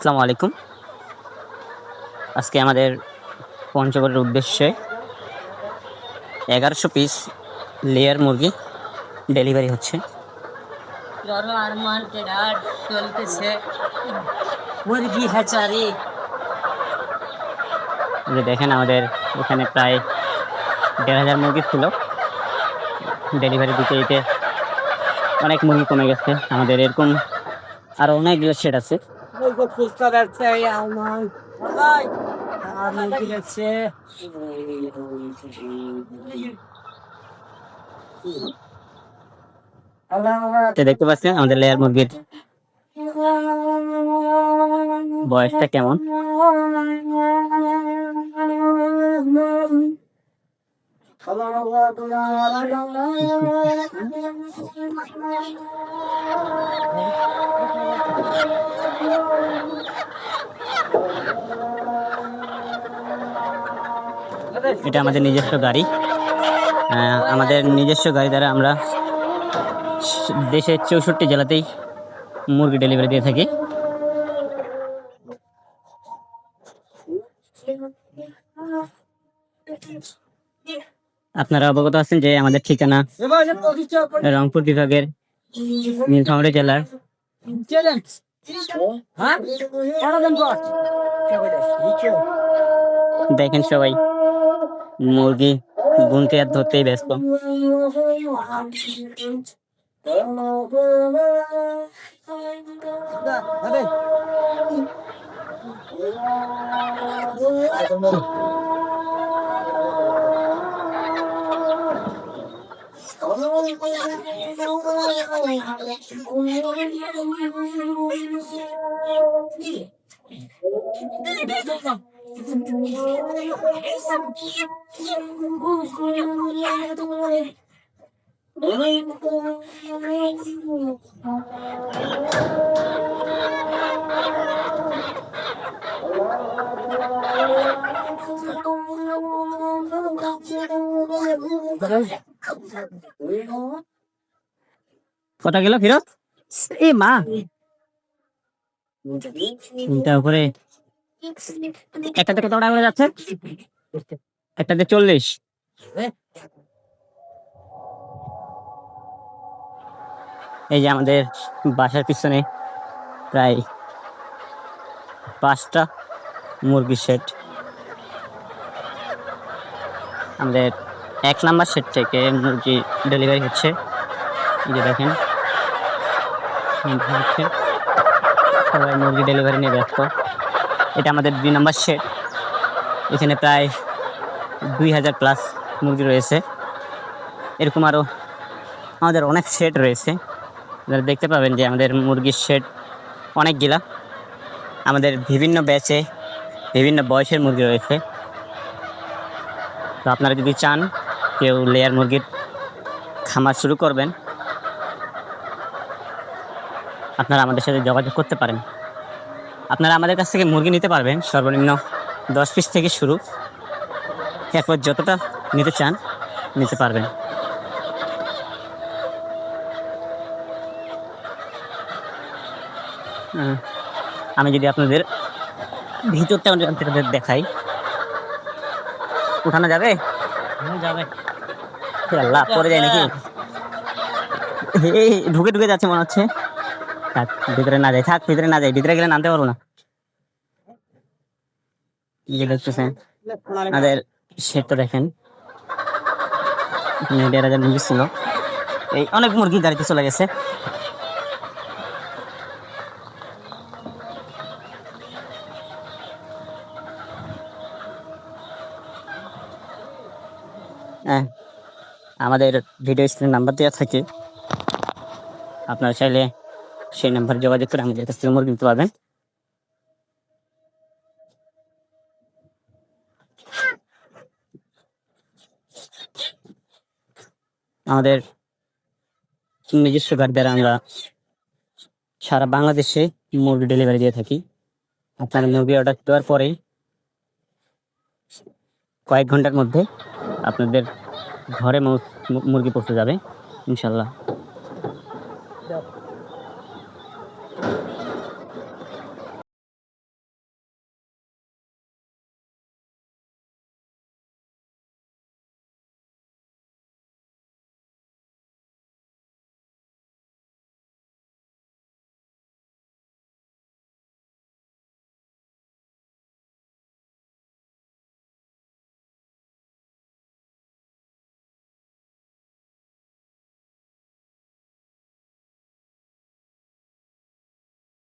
আসসালামু আলাইকুম। আজকে আমাদের পঞ্চগড়ের উদ্দেশ্যে এগারোশো পিস লেয়ার মুরগি ডেলিভারি হচ্ছে। মুরগি হ্যাচারি যে দেখেন আমাদের এখানে প্রায় দেড় হাজার মুরগি ছিল। ডেলিভারি দিতে দিতে অনেক মুরগি কমে গেছে। আমাদের এরকম আরও অনেকগুলো সেট আছে। আমার ভাই আর মুরগি যাচ্ছে তো দেখতে পাচ্ছেন আমাদের লেয়ার মুরগির বয়সটা কেমন? এটা আমাদের নিজস্ব গাড়ি। আমাদের নিজস্ব গাড়ি দ্বারা আমরা দেশের চৌষট্টি জেলাতেই মুরগি ডেলিভারি দিয়ে থাকি। আপনারা অবগত আছেন যে আমাদের ঠিকানা রংপুর বিভাগের নীলফামারী জেলার দেখেন সবাই, মুরগি গুনতে আর ধরতেই ব্যস্ত। Gracias. কটা গেল ফেরত? এ মা। তিনটা উপরে। একটাতে কত টাকা যাচ্ছে। একটাতে চল্লিশ। এই যে আমাদের বাসার পিছনে প্রায় পাঁচটা মুরগির সেট। আমাদের এক নাম্বার সেট থেকে মুরগি ডেলিভারি হচ্ছে। যে দেখেন। হচ্ছে। সবাই মুরগি ডেলিভারি নিয়ে ব্যস্ত। এটা আমাদের দুই নম্বর সেট। এখানে প্রায় দুই হাজার প্লাস মুরগি রয়েছে। এরকম আরও আমাদের অনেক সেট রয়েছে। আপনারা দেখতে পাবেন যে আমাদের মুরগির সেট অনেকগুলা। আমাদের বিভিন্ন ব্যাচে বিভিন্ন বয়সের মুরগি রয়েছে। তো আপনারা যদি চান কেউ লেয়ার মুরগির খামার শুরু করবেন। আপনারা আমাদের সাথে যোগাযোগ করতে পারেন। আপনারা আমাদের কাছ থেকে মুরগি নিতে পারবেন, সর্বনিম্ন দশ পিস থেকে শুরু। এরপর যতটা নিতে চান নিতে পারবেন। আমি যদি আপনাদের ভিতরটা দেখাই। উঠানো যাবে? যাবে। আল্লাহ পরে যায় নাকি? ঢুকে ঢুকে যাচ্ছে মনে হচ্ছে। থাক, ভিতরে না যাই থাক, ভিতরে না যাই ভিতরে গেলে নামতে পারব না। দেখেন। দেড় হাজার ছিল। এই অনেক মুরগি গাড়িতে চলে গেছে। হ্যাঁ। আমাদের ভিডিও স্ক্রিন নাম্বার দেওয়া থাকে। আপনারা চাইলে সেই নাম্বারে যোগাযোগ করে আমাদের কাছ থেকে মুরগি নিতে পারবেন। আমাদের নিজস্ব গাড়ি দ্বারা আমরা সারা বাংলাদেশে মুরগি ডেলিভারি দিয়ে থাকি। আপনার মুরগি অর্ডার দেওয়ার পরেই কয়েক ঘণ্টার মধ্যে আপনাদের ঘরে মুরগি পৌঁছে যাবে ইনশাল্লাহ।